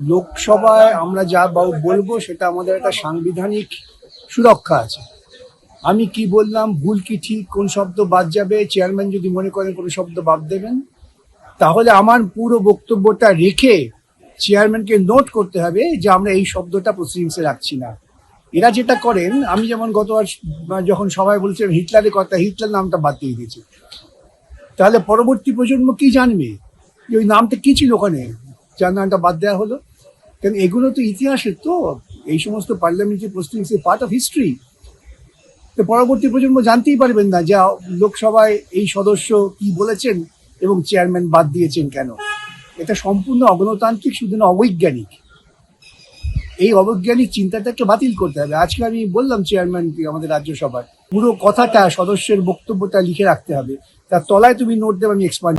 লোকসভায় আমরা যা বলব সেটা আমাদের একটা সাংবিধানিক সুরক্ষা আছে। আমি কি বললাম, ভুল কি ঠিক, কোন শব্দ বাদ যাবে? চেয়ারম্যান যদি মনে করেন কোনো শব্দ বাদ দেবেন। তাহলে আমার পুরো বক্তব্যটা রেখে চেয়ারম্যানকে নোট করতে হবে যে আমরা এই শব্দটা প্রসিডিংসে রাখছি না। এরা যেটা করেন, আমি যেমন গতবার যখন সবাই বলছিলাম হিটলারের কথা, হিটলার নামটা বাদ দিয়ে দিয়েছে। তাহলে পরবর্তী প্রজন্ম কি জানবে? যে ওই নামটা কি ছিল ওখানে? যার নামটা বাদ দেওয়া হলো। কারণ এগুলো তো ইতিহাসের তো। এই সমস্ত parliamentary proceedings part of history তো পরবর্তী প্রজন্ম জানতেই পারবেন না যে লোকসভায় এই সদস্য কি বলেছেন এবং চেয়ারম্যান বাদ দিয়েছেন কেন। এটা সম্পূর্ণ অগণতান্ত্রিক, শুধু না অবৈজ্ঞানিক। এই অবৈজ্ঞানিক চিন্তাটাকে বাতিল করতে হবে। আজকে আমি বললাম চেয়ারম্যানকে আমাদের রাজ্যসভার। পুরো কথাটা, সদস্যের বক্তব্যটা লিখে রাখতে হবে। তার তলায় তুমি নোট দেবে, আমি এক্সপান্ড